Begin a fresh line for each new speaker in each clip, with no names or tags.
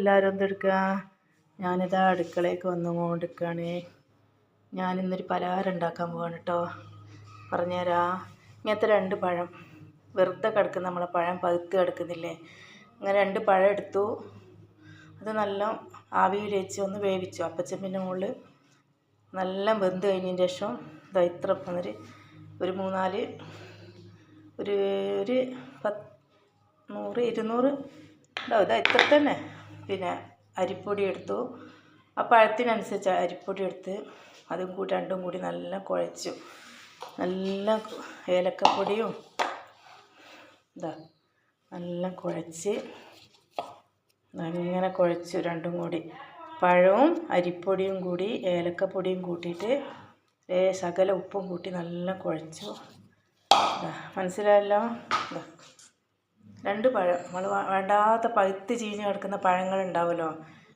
എല്ലാവരും എന്തെടുക്കുക ഞാനിതാ അടുക്കളയ്ക്ക് വന്നുകൊണ്ടിരിക്കുകയാണ് ഞാനിന്നൊരു പലഹാരം ഉണ്ടാക്കാൻ പോവാണ് കേട്ടോ പറഞ്ഞുതരാ ഇങ്ങനത്തെ രണ്ട് പഴം. വെറുതെ കിടക്കുന്ന നമ്മളെ പഴം പഴുത്ത് കിടക്കുന്നില്ലേ? അങ്ങനെ രണ്ട് പഴം എടുത്തു. അത് നല്ല ആവിയിൽ വെച്ച് ഒന്ന് വേവിച്ചു. അപ്പച്ചമ്പിന്റെ മുകളിൽ നല്ല വെന്ത് കഴിഞ്ഞതിന് ശേഷം ഇതാ ഇത്ര ഒരു ഒരു മൂന്നാൽ ഒരു ഒരു പത്ത് നൂറ് ഇരുന്നൂറ്. ഉണ്ടാവും ഇതാ ഇത്ര തന്നെ. പിന്നെ അരിപ്പൊടി എടുത്തു. ആ പഴത്തിനനുസരിച്ച് അരിപ്പൊടി എടുത്ത് അതും കൂടി രണ്ടും കൂടി നല്ല കുഴച്ചു. നല്ല ഏലക്കപ്പൊടിയും ഇതാ നല്ല കുഴച്ച് അങ്ങനെ കുഴച്ചു രണ്ടും കൂടി. പഴവും അരിപ്പൊടിയും കൂടി ഏലക്കപ്പൊടിയും കൂട്ടിയിട്ട് ഏ ശകല ഉപ്പും കൂട്ടി നല്ല കുഴച്ചു. മനസ്സിലായല്ലോ. രണ്ട് പഴം. നമ്മൾ വേണ്ടാത്ത പഴുത്ത് ചീഞ്ഞ് കിടക്കുന്ന പഴങ്ങൾ ഉണ്ടാവുമല്ലോ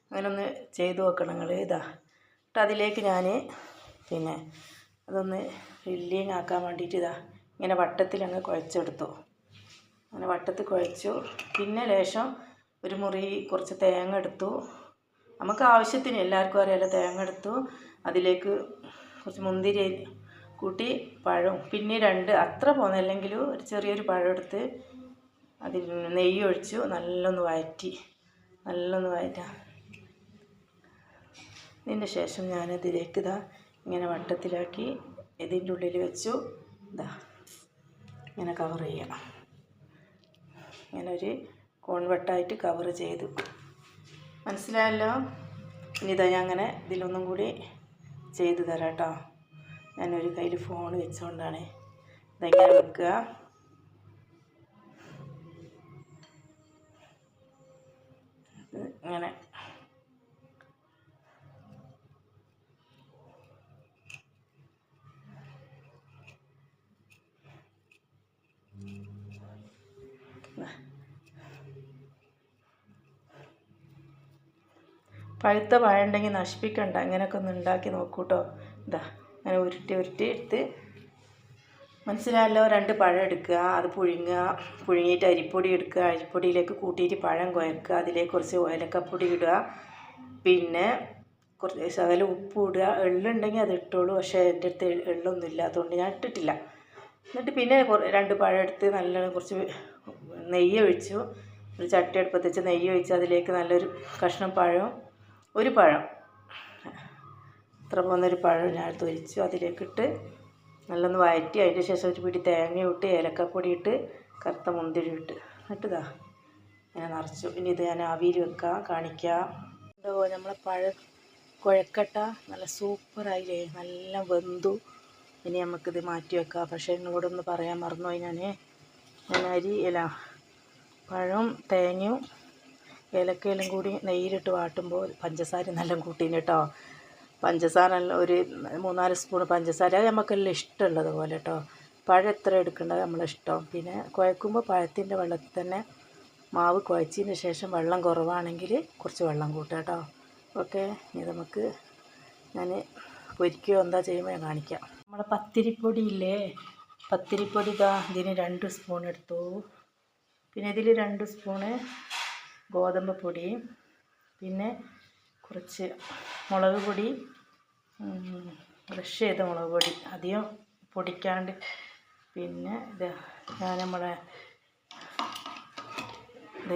അങ്ങനെ ഒന്ന് ചെയ്തു നോക്കണം നിങ്ങൾ ഇതാ. എന്നിട്ട് അതിലേക്ക് ഞാൻ പിന്നെ അതൊന്ന് ഫില്ലിങ് ആക്കാൻ വേണ്ടിയിട്ട് ഇതാ. ഇങ്ങനെ വട്ടത്തിൽ അങ്ങ് കുഴച്ചെടുത്തു. അങ്ങനെ വട്ടത്തിൽ കുഴച്ചു. പിന്നെ ലേശം ഒരു മുറി കുറച്ച് തേങ്ങ എടുത്തു. നമുക്ക് ആവശ്യത്തിന് എല്ലാവർക്കും അറിയാലോ തേങ്ങ എടുത്തു. അതിലേക്ക് കുറച്ച് മുന്തിരി കൂട്ടി പഴവും. പിന്നെ രണ്ട് അത്ര പോകുന്നില്ലെങ്കിലും ഒരു ചെറിയൊരു പഴം എടുത്ത് അതിൽ നെയ്യ് ഒഴിച്ചു നല്ലൊന്ന് വഴറ്റി നല്ലൊന്ന് വഴറ്റാം ഇതിന്റെ ശേഷം ഞാനതിലേക്ക് ഇതാ ഇങ്ങനെ വട്ടത്തിലാക്കി ഇതിന്റെ ഉള്ളിൽ വെച്ചു. ഇതാ ഇങ്ങനെ കവർ ചെയ്യാം. ഇങ്ങനെ ഒരു കോൺവെട്ടായിട്ട് കവർ ചെയ്തു. മനസ്സിലായല്ലോ? ഇനി ഇതാ ഞാൻ അങ്ങനെ ഇതിലൊന്നും കൂടി ചെയ്തു തരാം കേട്ടോ. ഞാനൊരു കയ്യിൽ ഫോൺ വെച്ചുകൊണ്ടാണ് ഇതെങ്ങനെ വെക്കുക. ഇത് ഇങ്ങനെ പഴുത്ത വാഴ ഉണ്ടെങ്കിൽ നശിപ്പിക്കണ്ട. അങ്ങനെയൊക്കെ ഒന്ന് ഉണ്ടാക്കി നോക്കൂ കേട്ടോ ഇതാ അങ്ങനെ ഉരുട്ടി ഉരുട്ടി എടുത്ത് മനസ്സിലായല്ലോ രണ്ട് പഴം എടുക്കുക അത് പുഴുങ്ങുക പുഴുങ്ങിയിട്ട് അരിപ്പൊടി എടുക്കുക അരിപ്പൊടിയിലേക്ക് കൂട്ടിയിട്ട് പഴം കുഴക്കുക അതിലേക്ക് കുറച്ച് ഏലക്കപ്പൊടി ഇടുക പിന്നെ കുറച്ച് ശകല ഉപ്പ് ഇടുക. എള്ളുണ്ടെങ്കിൽ അത് ഇട്ടോളൂ പക്ഷേ എന്റെ അടുത്ത് എള്ളൊന്നും ഇല്ല അതുകൊണ്ട് ഞാൻ ഇട്ടിട്ടില്ല. എന്നിട്ട് പിന്നെ രണ്ട് പഴം എടുത്ത് നല്ല കുറച്ച് നെയ്യ് ഒഴിച്ചു. ഒരു ചട്ടി അടുപ്പത്ത് വെച്ച് നെയ്യ് ഒഴിച്ച് അതിലേക്ക് നല്ലൊരു കഷ്ണം പഴം ഒരു പഴം ഇത്ര പോകുന്നൊരു പഴം ഞാൻ തൊരിച്ചു അതിലേക്കിട്ട് നല്ലൊന്ന് വഴറ്റി അതിന്റെ ശേഷം ഒരു പിടി തേങ്ങ ഇട്ട് ഏലക്കപ്പൊടി ഇട്ട് കറുത്ത മുന്തിരി ഇട്ട് എന്നിട്ടിതാ ഞാൻ നിറച്ചു. ഇനി ഇത് ഞാൻ ആവിയിൽ വെക്കാം കാണിക്കാം. നമ്മളെ പഴ കുഴക്കട്ട നല്ല സൂപ്പറായില്ലേ? നല്ല വെന്തു. ഇനി നമുക്കിത് മാറ്റി വെക്കാം. പക്ഷേ നിങ്ങളോടൊന്ന് പറയാൻ മറന്നുപോയി ഞാൻ ഞാൻ അരി ഇല പഴവും തേങ്ങയും ഏലക്കയിലും കൂടി നെയ്യിലിട്ട് വാട്ടുമ്പോൾ പഞ്ചസാര നല്ല കൂട്ടീന് കേട്ടോ. പഞ്ചസാര ഒരു മൂന്നാൽ സ്പൂൺ പഞ്ചസാര. അത് നമുക്കെല്ലാം ഇഷ്ടമുള്ളത് പോലെ കേട്ടോ പഴം എത്ര എടുക്കേണ്ടത് നമ്മളിഷ്ടം. പിന്നെ കുഴക്കുമ്പോൾ പഴത്തിന്റെ വെള്ളത്തിൽ തന്നെ മാവ് കുഴച്ചതിന് ശേഷം വെള്ളം കുറവാണെങ്കിൽ കുറച്ച് വെള്ളം കൂട്ടുക കേട്ടോ ഓക്കെ ഇനി നമുക്ക് ഞാൻ പൊരിക്കുകയോ എന്താ ചെയ്യുമ്പോൾ ഞാൻ കാണിക്കാം. നമ്മൾ പത്തിരിപ്പൊടി ഇല്ലേ? പത്തിരിപ്പൊടി ഇതാ ഇതിന് രണ്ട് സ്പൂൺ എടുത്തു. പിന്നെ ഇതിൽ രണ്ട് സ്പൂണ് ഗോതമ്പ് പൊടിയും പിന്നെ കുറച്ച് മുളക് പൊടി ബ്രഷ് ചെയ്ത മുളക് പൊടി. അധികം പൊടിക്കാണ്ട് പിന്നെ ഇത് ഞാൻ നമ്മളെ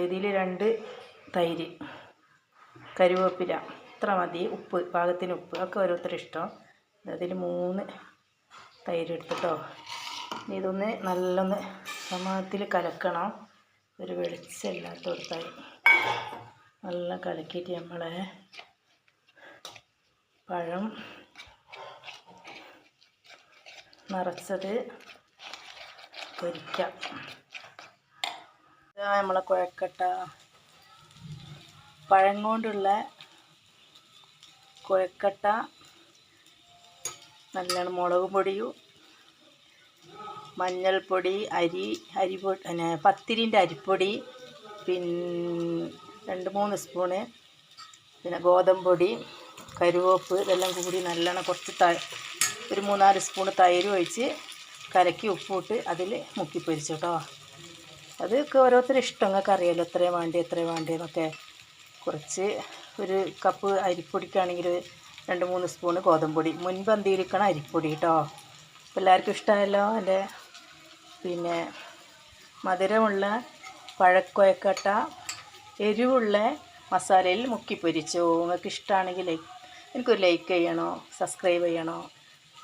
ഇതിൽ രണ്ട് തൈര് കരുവേപ്പില ഇത്ര മതി ഉപ്പ് പാകത്തിന് ഉപ്പ് ഒക്കെ ഓരോരുത്തർ ഇഷ്ടം. അതിൽ മൂന്ന് തൈര് എടുത്തിട്ടോ. ഇതൊന്ന് നല്ലൊന്ന് സമാധത്തിൽ കലക്കണം. ഒരു വെളിച്ചമില്ലാത്ത ഒരു തൈര്. നല്ല കലക്കിയിട്ട് നമ്മളെ പഴം നിറച്ചത് പൊരിക്കാം. ഇതാ നമ്മളെ കുഴക്കട്ട. പഴം കൊണ്ടുള്ള കുഴക്കട്ട. നല്ലോണം മുളക് പൊടിയും മഞ്ഞൾപ്പൊടി അരി അരിപ്പൊടി പിന്നെ പത്തിരിന്റെ അരിപ്പൊടി പിന്നെ രണ്ട് മൂന്ന് സ്പൂണ് പിന്നെ ഗോതമ്പ് പൊടി കരുവേപ്പ് ഇതെല്ലാം കൂടി നല്ലോണം കുറച്ച് ത ഒരു മൂന്നാൽ സ്പൂൺ തൈര് ഒഴിച്ച് കലക്കി ഉപ്പിട്ട് അതിൽ മുക്കി പൊരിച്ചു കേട്ടോ. അതൊക്കെ ഓരോരുത്തരും ഇഷ്ടം. നിങ്ങൾക്ക് അറിയാലോ എത്രയും വേണ്ടി എത്രയും വേണ്ടിയെന്നൊക്കെ കുറച്ച് ഒരു കപ്പ് അരിപ്പൊടിക്കാണെങ്കിൽ രണ്ട് മൂന്ന് സ്പൂണ് ഗോതമ്പൊടി. മുൻപന്തിയിരിക്കണം അരിപ്പൊടി കേട്ടോ. എല്ലാവർക്കും ഇഷ്ടമായല്ലോ എന്റെ പിന്നെ മധുരമുള്ള പഴക്കൊയക്കട്ട എരിവുള്ള മസാലയിൽ മുക്കി പൊരിച്ചു. നിങ്ങൾക്ക് ഇഷ്ടമാണെങ്കിൽ ലൈക്ക് എനിക്കൊരു ലൈക്ക് ചെയ്യണോ സബ്സ്ക്രൈബ് ചെയ്യണോ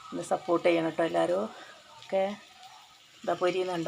ഒന്ന് സപ്പോർട്ട് ചെയ്യണം കേട്ടോ എല്ലാവരും ഓക്കെ ഇതാ പൊരിയുന്നുണ്ടോ?